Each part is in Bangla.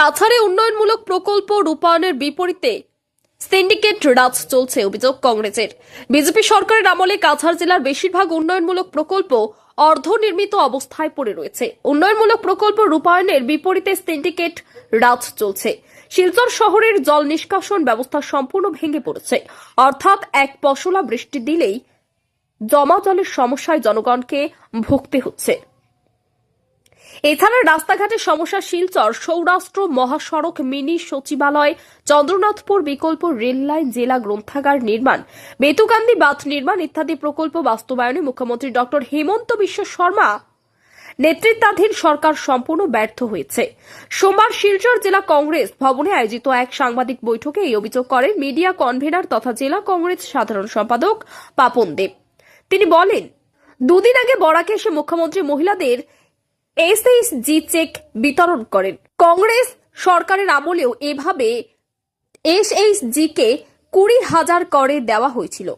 কাছাড়ে উন্নয়নমূলক প্রকল্প রূপায়ণের বিপরীতে সিন্ডিকেট রাজ চলছে অভিযোগ কংগ্রেসের। বিজেপি সরকারের আমলে কাছাড় জেলার বেশিরভাগ উন্নয়নমূলক প্রকল্প অর্ধনির্মিত অবস্থায় পড়ে রয়েছে। উন্নয়নমূলক প্রকল্প রূপায়ণের বিপরীতে সিন্ডিকেট রাজ চলছে। শিলচর শহরের জল নিষ্কাশন ব্যবস্থা সম্পূর্ণ ভেঙে পড়েছে। অর্থাৎ এক পশলা বৃষ্টি দিলেই জমা জলের সমস্যায় জনগণকে ভুগতে হচ্ছে। এছাড়া রাস্তাঘাটের সমস্যা শিলচর, সৌরাষ্ট্র, মহাসড়ক, মিনি সচিবালয়, চন্দ্রনাথপুর বিকল্প রেল লাইন, জেলা গ্রন্থাগার নির্মাণ বেতুকান্দি বাঁধ নির্মাণ ইত্যাদি প্রকল্প বাস্তবায়নে মুখ্যমন্ত্রী ডক্টর হেমন্ত বিশ্ব শর্মা নেতৃত্বাধীন সরকার সম্পূর্ণ ব্যর্থ হয়েছে। সোমবার শিলচর জেলা কংগ্রেস ভবনে আয়োজিত এক সাংবাদিক বৈঠকে এই অভিযোগ করেন মিডিয়া কনভেনার তথা জেলা কংগ্রেস সাধারণ সম্পাদক পাপন দেব। তিনি বলেন, দুদিন আগে বরাকে এসে মুখ্যমন্ত্রী মহিলাদের এসএইচজি চেক বিতরণ করেন। কংগ্রেস সরকারের আমলেও এভাবে এসএইচজি কে কুড়ি হাজার করে দেওয়া হয়েছিল।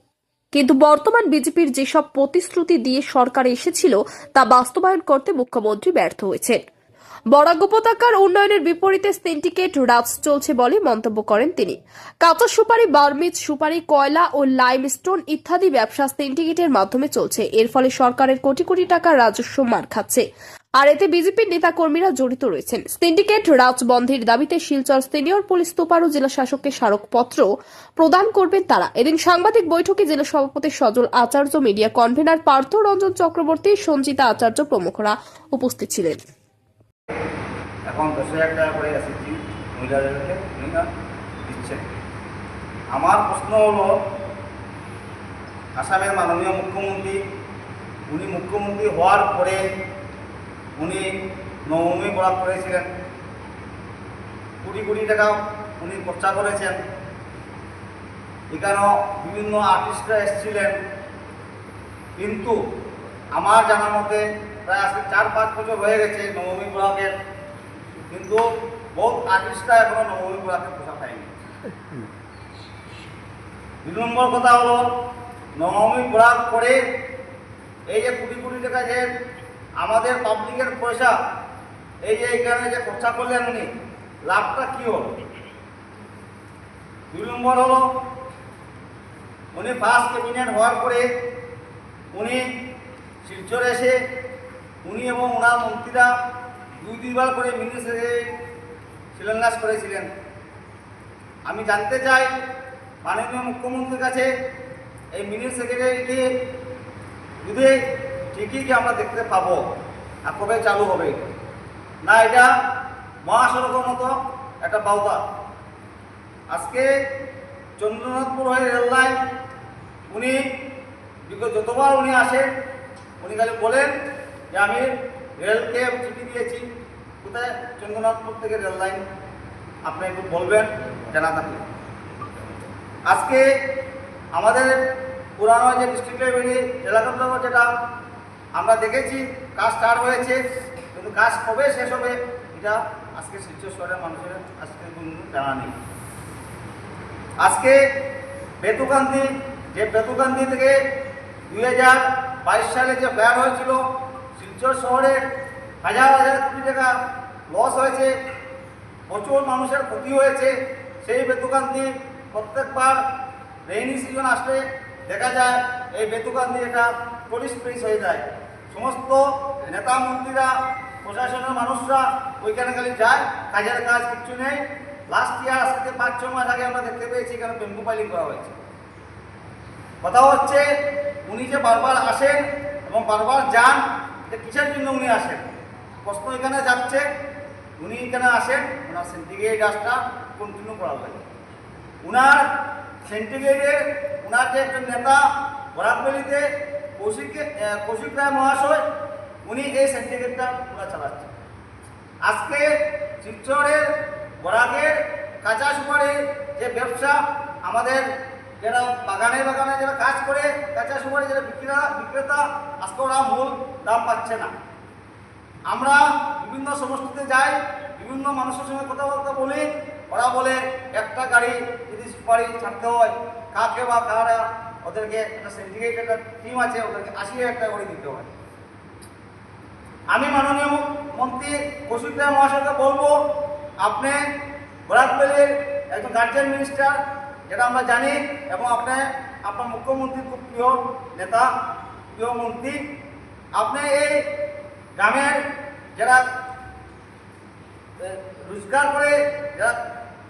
কিন্তু বর্তমান বিজেপির যেসব প্রতিশ্রুতি দিয়ে সরকার এসেছিল, তা বাস্তবায়ন করতে মুখ্যমন্ত্রী ব্যর্থ হয়েছেন। বরাক উপত্যকার উন্নয়নের বিপরীতে সিন্ডিকেট রাজ চলছে বলে মন্তব্য করেন তিনি। কাঁচা সুপারি, বার্মিজ সুপারি, কয়লা ও লাইমস্টোন ইত্যাদি ব্যবসা সিন্ডিকেটের মাধ্যমে চলছে। এর ফলে সরকারের কোটি কোটি টাকার রাজস্ব মার খাচ্ছে। আর এতে বিজেপির নেতাকর্মীরা জড়িত রয়েছেন। সিন্ডিকেট রাজ বন্ধের দাবিতে শিলচর সিনিয়র পুলিশ সুপার জেলা শাসককে স্মারকপত্র প্রদান করবেন তারা। এদিন সাংবাদিক বৈঠকে জেলা সভাপতি সজল আচার্য, মিডিয়া কনভেনার পার্থ রঞ্জন চক্রবর্তী, সঞ্জিতা আচার্য প্রমুখরা উপস্থিত ছিলেন। আমার প্রশ্ন আসামের মাননীয় মুখ্যমন্ত্রী, উনি মুখ্যমন্ত্রী হওয়ার পরে উনি নবমী বরাদ করেছিলেন। কোটি কোটি টাকা উনি খরচা করেছেন। এখানেও বিভিন্ন আর্টিস্টরা এসেছিলেন। কিন্তু আমার জানা মতে প্রায় আজকে চার পাঁচ বছর হয়ে গেছে নবমী ব্লকের কিন্তু বহুত আর্টিস্টরা এখনও নবমী ব্লকে পোষা পায়নি। দুই নম্বর কথা হলো, নবমী ব্লক করে এই যে কোটি কোটি টাকা যে আমাদের পাবলিকের পয়সা, এই যে এখানে যে খরচা করলেন উনি, লাভটা কি হলো? দুই নম্বর হলো, উনি ফার্স্ট ক্যাবিনেট হওয়ার পরে উনি শিলচরে এসে, উনি এবং ওনার মন্ত্রীরা দুই দুইবার করে মিনি সেক্রেটারি শিলান্যাস করেছিলেন। আমি জানতে চাই, মাননীয় মুখ্যমন্ত্রীর কাছে এই মিনি সেক্রেটারিটি যদি ঠিকই কি আমরা দেখতে পাবো? আর কবে চালু হবে? না, এটা মহাসড়কের মতো একটা বাউতা আজকে চন্দ্রনাথপুর হয়ে রেল লাইন, উনি বিগত যতবার উনি আসেন উনি খালি বলেন যে আমি রেলকে চিঠি দিয়েছি। কোথায়? চন্দ্রনাথপুর থেকে রেল লাইন। আপনি একটু বলবেন জানা থাকলে আজকে আমাদের পুরানো যে ডিস্ট্রিক্ট লাইব্রেরি এলাকা যেটা আমরা দেখেছি, কাজ স্টার্ট হয়েছে, কিন্তু কাজ কবে শেষ হবে, এটা আজকে শিলচর শহরের মানুষের আজকে জানা নেই। আজকে বেতুকান্দি যে বেতুকান্দি থেকে দুই হাজার বাইশ সালে যে প্ল্যান হয়েছিল, শিলচর শহরে হাজার হাজার কোটি টাকা লস হয়েছে, প্রচুর মানুষের ক্ষতি হয়েছে, সেই বেতুকান্তি প্রত্যেকবার রেইনি সিজন আসলে দেখা যায়, এই বেতুকান্তি এটা টুরিস্ট প্লেস হয়ে যায়। সমস্ত নেতা মন্ত্রীরা, প্রশাসনের মানুষরা ওইখানে খালি যায়, কাজের কাজ কিচ্ছু নেই। লাস্ট ইয়ার থেকে পাঁচ ছ মাস আগে আমরা দেখতে পেয়েছি এখানে বেম্বু পাইলিং করা হয়েছে। কথা হচ্ছে, উনি যে বারবার আসেন এবং বারবার যান যে কিসের জন্য উনি আসেন? প্রশ্ন এখানে যাচ্ছে উনি এখানে আসেন, ওনার সেন্টিগ্রেড গাছটা কন্টিনিউ করা লাগে। উনার সেন্টিগ্রেডে ওনার যে একজন নেতা বরাকবেলিতে কৌশিক কৌশিক রায় মহাশয়, উনি এই সেন্টিগ্রেডটা ওরা চালাচ্ছেন। আজকে শিলচরের বরাকের কাঁচা সুপারির যে ব্যবসা আমাদের যারা বাগানে বাগানে যারা কাজ করে, কাঁচা সুপারি যারা বিক্রেতা বিক্রেতা, আজকে ওরা মূল দাম পাচ্ছে না। আমরা বিভিন্ন সমষ্টিতে যাই, বিভিন্ন মানুষের সঙ্গে কথাবার্তা বলি, ওরা বলে, একটা গাড়ি যদি সুপারি ছাড়তে হয়, কাকে বা কারা ওদেরকে একটা সিন্ডিকেট একটা টিম আছে, ওদেরকে আশি হাজার টাকা করে দিতে হয় আমি মাননীয় মন্ত্রী কৌশিক রায় মহাশয়কে বলব, আপনি বরাকবেলের একজন গার্জিয়ান মিনিস্টার যেটা আমরা জানি, এবং আপনি আপনার মুখ্যমন্ত্রী খুব প্রিয় নেতা, প্রিয় মন্ত্রী, আপনি এই গ্রামের যারা রোজগার করে, যারা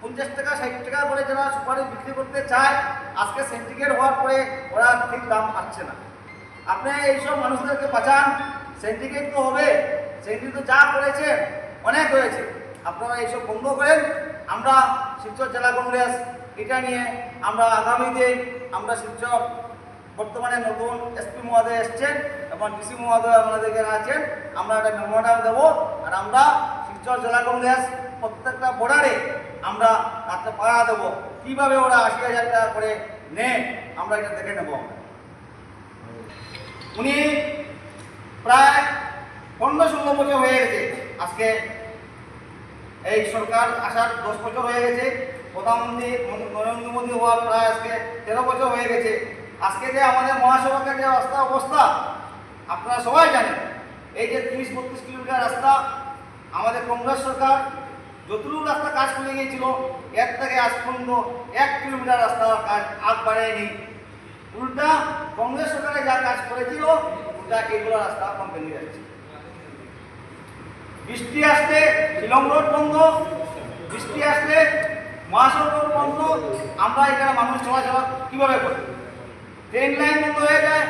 পঞ্চাশ টাকা, ষাট টাকা করে যারা সুপারি বিক্রি করতে চায় আজকে সেন্টিগ্রেড হওয়ার পরে ওরা ঠিক দাম পাচ্ছে না। আপনি এইসব মানুষদেরকে বাঁচান, সেন্টিগ্রেড তো হবে, সেন্টিগ্রেড তো যা করেছে, অনেক হয়েছে। আপনারা এইসব বন্ধ করেন, আমরা শিলচর জেলা কংগ্রেস, এটা নিয়ে আমরা আগামীতে আমরা শিলচর বর্তমানে নতুন এসপি মহোদয় এসছেন এবং ডিসি মহোদয় আমাদের আছেন, আমরা একটা মেমোরান্ডাম দেবো আর আমরা শিলচর জেলা কংগ্রেস প্রত্যেকটা বর্ডারে আমরা রাত্রে পাড়া দেবো। কীভাবে ওরা আশি হাজার টাকা করে নেয়, আমরা এটা দেখে নেব উনি প্রায় পনেরো ষোলো বছর হয়ে গেছে। আজকে এই সরকার আসার দশ বছর হয়ে গেছে। প্রধানমন্ত্রী নরেন্দ্র মোদী হওয়ার প্রায় আজকে তেরো বছর হয়ে গেছে। আজকে যে আমাদের মহাসড়কের যে রাস্তা অবস্থা, আপনারা সবাই জানেন, এই যে তিরিশ বত্রিশ কিলোমিটার রাস্তা, আমাদের কংগ্রেস সরকার যতটুকু রাস্তা কাজ করে গিয়েছিল, এক থেকে আজ পর্যন্ত এক কিলোমিটার রাস্তা কাজ আগ বাড়ায়নি উল্টা কংগ্রেস সরকারে যা কাজ করেছিল, উল্টা এগুলো রাস্তা কমপ্লেন যাচ্ছে। বৃষ্টি আসতে শিলং রোড বন্ধ, বৃষ্টি আসলে মহাসড়ক রোড বন্ধ, আমরা এখানে মানুষ চলাচল কীভাবে করি ট্রেন লাইন বন্ধ হয়ে যায়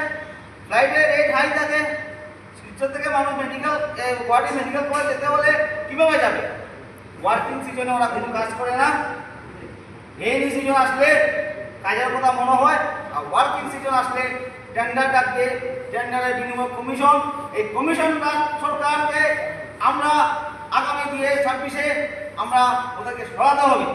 ফ্লাইটের রেট হাই থাকে। শিলচর থেকে মানুষ মেডিকেল গুয়াহাটি মেডিকেল কলেজ যেতে হলে কীভাবে যাবে? ওয়ার্কিং সিজনে ওরা কোনো কাজ করে না। রেনি সিজন আসলে কাজের কথা মনে হয়, আর ওয়ার্কিং সিজন আসলে টেন্ডার ডাকবে টেন্ডারের বিনিময় কমিশন এই কমিশনটা সরকারকে আমরা আগামী দুই ছাব্বিশে আমরা ওদেরকে সরাতে হবে।